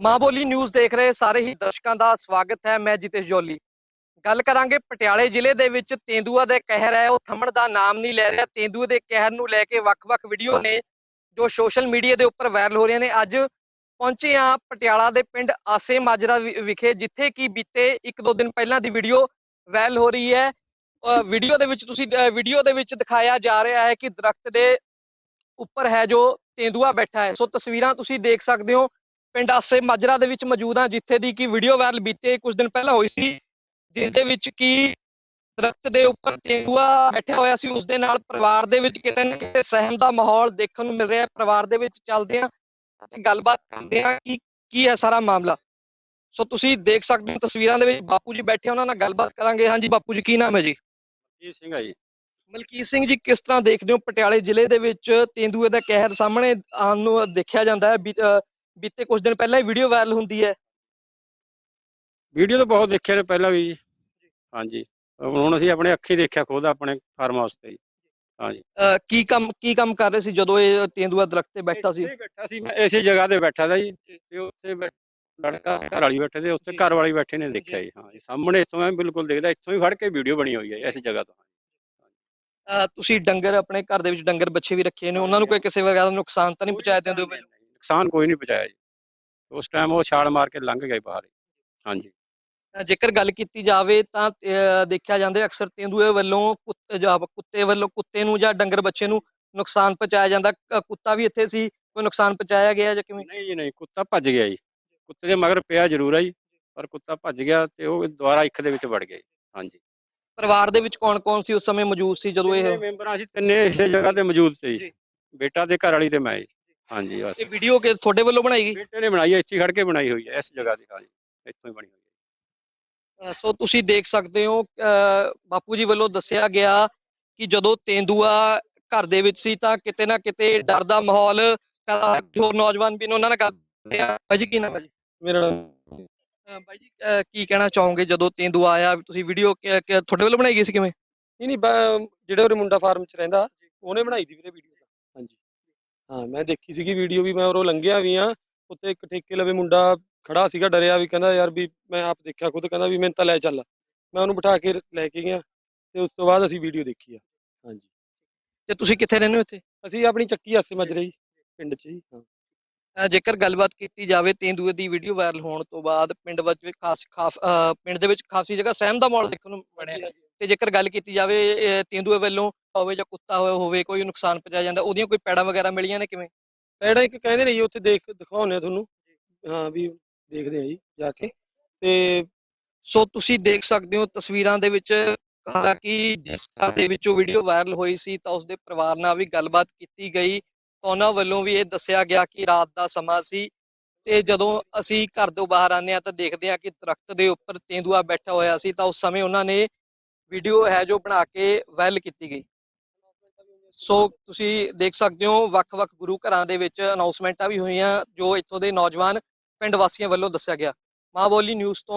ਮਾਂ ਬੋਲੀ ਨਿਊਜ਼ ਦੇਖ ਰਹੇ ਸਾਰੇ ਹੀ ਦਰਸ਼ਕਾਂ ਦਾ ਸਵਾਗਤ ਹੈ ਮੈਂ ਜਿਤੇਸ਼ ਜੋਲੀ। ਗੱਲ ਕਰਾਂਗੇ ਪਟਿਆਲੇ ਜ਼ਿਲ੍ਹੇ ਦੇ ਵਿੱਚ ਤੇਂਦੂਆ ਦੇ ਕਹਿਰ ਹੈ ਉਹ ਥੰਮਣ ਦਾ ਨਾਮ ਨਹੀਂ ਲੈ ਰਿਹਾ। ਤੇਂਦੂਏ ਦੇ ਕਹਿਰ ਨੂੰ ਲੈ ਕੇ ਵੱਖ-ਵੱਖ ਵੀਡੀਓ ਨੇ ਜੋ ਸੋਸ਼ਲ ਮੀਡੀਆ ਦੇ ਉੱਪਰ ਵਾਇਰਲ ਹੋ ਰਹੀਆਂ ਨੇ। ਅੱਜ ਪਹੁੰਚੇ ਆ ਪਟਿਆਲਾ ਦੇ ਪਿੰਡ ਆਸੇ ਮਾਜਰਾ ਵਿ- ਵਿਖੇ ਜਿੱਥੇ ਕਿ ਬੀਤੇ ਇੱਕ ਦੋ ਦਿਨ ਪਹਿਲਾਂ ਦੀ ਵੀਡੀਓ ਵਾਇਰਲ ਹੋ ਰਹੀ ਹੈ। ਅ, ਵੀਡੀਓ ਦੇ ਵਿੱਚ ਤੁਸੀਂ ਵੀਡੀਓ ਦੇ ਵਿੱਚ ਦਿਖਾਇਆ ਜਾ ਰਿਹਾ ਹੈ ਕਿ ਦਰਖਤ ਦੇ ਉੱਪਰ ਹੈ ਜੋ ਤੇਂਦੂਆ ਬੈਠਾ ਹੈ। ਸੋ ਤਸਵੀਰਾਂ ਤੁਸੀਂ ਦੇਖ ਸਕਦੇ ਹੋ। ਪਿੰਡ ਆਸੇ ਮਾਜਰਾ ਦੇ ਵਿੱਚ ਮੌਜੂਦ ਹਾਂ ਜਿੱਥੇ ਦੀ ਕਿ ਵੀਡੀਓ ਵਾਇਰਲ ਬੀਤੇ ਕੁਝ ਦਿਨ ਪਹਿਲਾਂ ਹੋਈ ਸੀ ਜਿਸ ਦੇ ਵਿੱਚ ਕੀ ਦਰਖਤ ਦੇ ਉੱਪਰ ਤੇਂਦੂਆ ਬੈਠਾ ਹੋਇਆ ਸੀ। ਉਸ ਦੇ ਨਾਲ ਪਰਿਵਾਰ ਦੇ ਵਿੱਚ ਕਿਤੇ ਨਾ ਕਿਤੇ ਸਹਿਮ ਦਾ ਮਾਹੌਲ ਦੇਖਣ ਨੂੰ ਮਿਲ ਰਿਹਾ ਹੈ। ਪਰਿਵਾਰ ਦੇ ਵਿੱਚ ਚੱਲਦੇ ਆ ਅਤੇ ਗੱਲਬਾਤ ਕਰਦੇ ਆ ਕਿ ਕੀ ਹੈ ਸਾਰਾ ਮਾਮਲਾ। ਸੋ ਤੁਸੀਂ ਦੇਖ ਸਕਦੇ ਹੋ ਤਸਵੀਰਾਂ ਦੇ ਵਿੱਚ ਬਾਪੂ ਜੀ ਬੈਠੇ ਉਹਨਾਂ ਨਾਲ ਗੱਲਬਾਤ ਕਰਾਂਗੇ। ਹਾਂਜੀ ਬਾਪੂ ਜੀ ਕੀ ਨਾਮ ਹੈ ਜੀ? ਜੀ ਸਿੰਘ ਆ ਜੀ। ਮਲਕੀਤ ਸਿੰਘ ਜੀ ਕਿਸ ਤਰ੍ਹਾਂ ਦੇਖਦੇ ਹੋ? ਪਟਿਆਲੇ ਜ਼ਿਲ੍ਹੇ ਦੇ ਵਿੱਚ ਤੇਂਦੂਏ ਦਾ ਕਹਿਰ ਸਾਹਮਣੇ ਆਉਣ ਨੂੰ ਦੇਖਿਆ ਜਾਂਦਾ ਹੈ। ਬੀਤੇ ਕੁਝ ਦਿਨ ਪਹਿਲਾਂ ਹੀ ਵੀਡੀਓ ਵਾਇਰਲ ਹੁੰਦੀ ਹੈ। ਵੀਡੀਓ ਤਾਂ ਬਹੁਤ ਦੇਖਿਆ ਨੇ ਪਹਿਲਾਂ ਵੀ ਜੀ। ਹਾਂਜੀ। ਹੁਣ ਅਸੀਂ ਆਪਣੇ ਅੱਖੀਂ ਦੇਖਿਆ ਖੁਦ ਆਪਣੇ ਫਾਰਮ ਹਾਊਸ ਤੇ ਜੀ। ਹਾਂਜੀ। ਅਹ ਕੀ ਕੰਮ ਕੀ ਕੰਮ ਕਰ ਰਹੇ ਸੀ ਜਦੋਂ ਇਹ ਤੇਂਦੂਆ ਦਰਖਤ ਤੇ ਬੈਠਾ ਸੀ? ਇੱਥੇ ਹੀ ਬੈਠਾ ਸੀ ਮੈਂ ਇਸੇ ਜਗ੍ਹਾ ਤੇ ਬੈਠਾ ਸੀ ਜੀ। ਤੇ ਉੱਥੇ ਬੈ- ਲੜਕਾ ਘਰ ਵਾਲੀ ਬੈਠੇ ਤੇ ਉੱਥੇ ਘਰ ਵਾਲੀ ਬੈਠੇ ਨੇ ਦੇਖਿਆ ਜੀ। ਹਾਂ ਜੀ ਸਾਹਮਣੇ ਇੱਥੋਂ ਮੈਂ ਬਿਲਕੁਲ ਦੇਖਦਾ ਇੱਥੋਂ ਹੀ ਫੜ ਕੇ ਵੀਡੀਓ ਬਣੀ ਹੋਈ ਹੈ ਇਸ ਜਗ੍ਹਾ ਤੋਂ। ਅਹ ਤੁਸੀਂ ਡੰਗਰ ਆਪਣੇ ਘਰ ਦੇ ਵਿੱਚ ਡੰਗਰ ਬੱਚੇ ਵੀ ਰੱਖੇ ਨੇ। ਉਹਨਾਂ ਨੂੰ ਕੋਈ ਕਿਸੇ ਵਗੈਰਾ ਦਾ ਨੁਕਸਾਨ ਤਾਂ ਨਹੀਂ ਪਹੁੰਚਾਇਆ ਦਿੰਦੇ ਨਹੀਂ, ਨਹੀਂ, ਨੁਕਸਾਨ ਕੋਈ ਨਹੀਂ ਪਹੁੰਚਾਇਆ ਜੀ। ਉਸ ਟਾਈਮ ਉਹ ਛਾਲ ਮਾਰ ਕੇ ਲੰਘ ਗਏ ਬਾਹਰ ਹਾਂਜੀ। ਜੇਕਰ ਗੱਲ ਕੀਤੀ ਜਾਵੇ ਤਾਂ ਦੇਖਿਆ ਜਾਂਦਾ ਅਕਸਰ ਤੇਂਦੂਏ ਵੱਲੋਂ ਕੁੱਤੇ ਜਾਂ ਕੁੱਤੇ ਵੱਲੋਂ ਕੁੱਤੇ ਨੂੰ ਜਾਂ ਡੰਗਰ ਬੱਚੇ ਨੂੰ ਨੁਕਸਾਨ ਪਹੁੰਚਾਇਆ ਜਾਂਦਾ। ਕੁੱਤਾ ਵੀ ਇੱਥੇ ਸੀ ਕੋਈ ਨੁਕਸਾਨ ਪਹੁੰਚਾਇਆ ਗਿਆ ਜਾਂ ਕਿਵੇਂ? ਨਹੀਂ ਜੀ ਨਹੀਂ ਕੁੱਤਾ ਭੱਜ ਗਿਆ ਜੀ। ਕੁੱਤੇ ਦੇ ਮਗਰ ਪਿਆ ਜ਼ਰੂਰ ਹੈ ਜੀ ਪਰ ਕੁੱਤਾ ਭੱਜ ਗਿਆ ਤੇ ਉਹ ਦੁਬਾਰਾ ਇੱਕ ਦੇ ਵਿੱਚ ਵੜ ਗਿਆ ਜੀ। ਹਾਂਜੀ। ਪਰਿਵਾਰ ਦੇ ਵਿੱਚ ਕੌਣ-ਕੌਣ ਸੀ? ਉਸ ਸਮੇਂ ਮੌਜੂਦ ਸੀ ਜਦੋਂ ਇਹ ਮੈਂਬਰ ਅਸੀਂ ਤਿੰਨੇ ਇਸੇ ਜਗ੍ਹਾ ਤੇ ਮੌਜੂਦ ਸੀ। ਜੀ। ਬੇਟਾ ਤੇ ਘਰ ਵਾਲੀ ਤੇ ਮੈਂ ਜੀ। ਹਾਂਜੀ ਬਸ। ਇਹ ਵੀਡੀਓ ਕਿ ਤੁਹਾਡੇ ਵੱਲੋਂ ਬਣਾਈ ਗਈ? ਬੇਟੇ ਨੇ ਬਣਾਈ ਹੈ ਇੱਥੇ ਖੜ ਕੇ ਬਣਾਈ ਹੋਈ ਹੈ ਇਸ ਜਗ੍ਹਾ ਤੇ ਹਾਂਜੀ ਇੱਥੋਂ ਹੀ ਬਣੀ ਹੋਈ ਹੈ। ਅਹ ਸੋ ਤੁਸੀਂ ਦੇਖ ਸਕਦੇ ਹੋ ਅਹ ਬਾਪੂ ਜੀ ਵੱਲੋਂ ਦੱਸਿਆ ਗਿਆ ਕਿ ਜਦੋਂ ਤੇਂਦੂਆ ਘਰ ਦੇ ਵਿੱਚ ਸੀ ਤਾਂ ਕਿਤੇ ਨਾ ਕਿਤੇ ਡਰ ਦਾ ਮਾਹੌਲ ਘਰਾਂ ਦੇ ਹੋਰ ਨੌਜਵਾਨ ਵੀ ਨੇ ਉਹਨਾਂ ਨਾਲ ਕਰਦੇ ਆ। ਭਾਜੀ ਕੀ ਨਾਮ ਹੈ ਜੀ? ਮੇਰਾ ਨਾਮ ਅਹ ਬਾਈ ਜੀ ਅਹ ਕੀ ਕਹਿਣਾ ਚਾਹੋਗੇ ਜਦੋਂ ਤੇਂਦੂਆ ਆਇਆ? ਤੁਸੀਂ ਵੀਡੀਓ ਤੁਹਾਡੇ ਵੱਲੋਂ ਬਣਾਈ ਗਈ ਸੀ ਕਿਵੇਂ? ਨਹੀਂ ਨਹੀਂ ਜਿਹੜਾ ਉਹ ਮੁੰਡਾ ਫਾਰਮ 'ਚ ਰਹਿੰਦਾ ਉਹਨੇ ਬਣਾਈ ਦੀ ਵੀਰੇ ਵੀਡੀਓ ਹਾਂਜੀ। ਹਾਂ ਮੈਂ ਦੇਖੀ ਸੀਗੀ ਵੀਡੀਓ ਵੀ ਮੈਂ ਉਰੋਂ ਲੰਘਿਆ ਵੀ ਆ ਉੱਥੇ ਇੱਕ ਠੇਕੇ ਲਵੇ ਮੁੰਡਾ ਖੜਾ ਸੀਗਾ ਡਰਿਆ ਵੀ ਕਹਿੰਦਾ ਯਾਰ ਵੀ ਮੈਂ ਆਪ ਦੇਖਿਆ ਖੁਦ ਕਹਿੰਦਾ ਵੀ ਮੈਨੂੰ ਤਾਂ ਲੈ ਚੱਲ। ਮੈਂ ਉਹਨੂੰ ਬਿਠਾ ਕੇ ਲੈ ਕੇ ਗਿਆ ਤੇ ਉਸ ਤੋਂ ਬਾਅਦ ਅਸੀਂ ਵੀਡੀਓ ਦੇਖੀ ਆ। ਹਾਂਜੀ। ਤੇ ਤੁਸੀਂ ਕਿੱਥੇ ਰਹਿੰਦੇ ਹੋ ਇੱਥੇ ਅਸੀਂ ਆਪਣੀ ਚੱਕੀ ਆਸੇ ਮਜਰੇ ਜੀ ਪਿੰਡ 'ਚ ਜੀ ਹਾਂ। ਜੇਕਰ ਗੱਲਬਾਤ ਕੀਤੀ ਜਾਵੇ ਤੇਂਦੂਏ ਦੀ ਵੀਡੀਓ ਵਾਇਰਲ ਹੋਣ ਤੋਂ ਬਾਅਦ ਪਿੰਡ ਵਿੱਚ ਵੀ ਖਾਸ ਪਿੰਡ ਦੇ ਵਿੱਚ ਖਾਸੀ ਜਗ੍ਹਾ ਸਹਿਮ ਦਾ ਮਾਹੌਲ ਦੇਖਣ ਨੂੰ ਬਣਿਆ। ਤੇ ਜੇਕਰ ਗੱਲ ਕੀਤੀ ਜਾਵੇ ਤੇਂਦੂਏ ਵੱਲੋਂ ਹੋਵੇ ਜਾਂ ਕੁੱਤਾ ਹੋਵੇ ਹੋਵੇ ਕੋਈ ਨੁਕਸਾਨ ਪਹੁੰਚਾਇਆ ਜਾਂਦਾ ਉਹਦੀਆਂ ਕੋਈ ਪੈੜਾਂ ਵਗੈਰਾ ਮਿਲੀਆਂ ਨੇ ਕਿਵੇਂ? ਪੈੜਾ ਇੱਕ ਕਹਿੰਦੇ ਨੇ ਜੀ ਉੱਥੇ ਦੇਖ ਦਿਖਾਉਂਦੇ ਆ ਤੁਹਾਨੂੰ। ਹਾਂ ਵੀ ਦੇਖਦੇ ਆ ਜੀ ਜਾ ਕੇ। ਤੇ ਸੋ ਤੁਸੀਂ ਦੇਖ ਸਕਦੇ ਹੋ ਤਸਵੀਰਾਂ ਦੇ ਵਿੱਚ ਹਾਲਾਂਕਿ ਜਿਸ ਘਰ ਦੇ ਵਿੱਚੋਂ ਵੀਡੀਓ ਵਾਇਰਲ ਹੋਈ ਸੀ ਤਾਂ ਉਸਦੇ ਪਰਿਵਾਰ ਨਾਲ ਵੀ ਗੱਲਬਾਤ ਕੀਤੀ ਗਈ। ਤਾਂ ਉਹਨਾਂ ਵੱਲੋਂ ਵੀ ਇਹ ਦੱਸਿਆ ਗਿਆ ਕਿ ਰਾਤ ਦਾ ਸਮਾਂ ਸੀ ਤੇ ਜਦੋਂ ਅਸੀਂ ਘਰ ਤੋਂ ਬਾਹਰ ਆਨੇ ਆ ਤਾਂ ਦੇਖਦੇ ਆ ਕਿ ਦਰਖਤ ਦੇ ਉੱਪਰ ਤੇਂਦੂਆ ਬੈਠਾ ਹੋਇਆ ਸੀ ਤਾਂ ਉਸ ਸਮੇਂ ਉਹਨਾਂ ਨੇ ਵੀਡੀਓ ਹੈ ਜੋ ਬਣਾ ਕੇ ਵਾਇਰਲ ਕੀਤੀ ਗਈ। ਸੋ ਤੁਸੀਂ ਦੇਖ ਸਕਦੇ ਹੋ ਵੱਖ-ਵੱਖ ਗੁਰੂ ਘਰਾਂ ਦੇ ਵਿੱਚ ਅਨਾਉਂਸਮੈਂਟਾਂ ਵੀ ਹੋਈਆਂ ਜੋ ਇੱਥੋਂ ਦੇ ਨੌਜਵਾਨ ਪਿੰਡ ਵਾਸੀਆਂ ਵੱਲੋਂ ਦੱਸਿਆ ਗਿਆ। ਮਾਂ ਬੋਲੀ ਨਿਊਜ਼ ਤੋਂ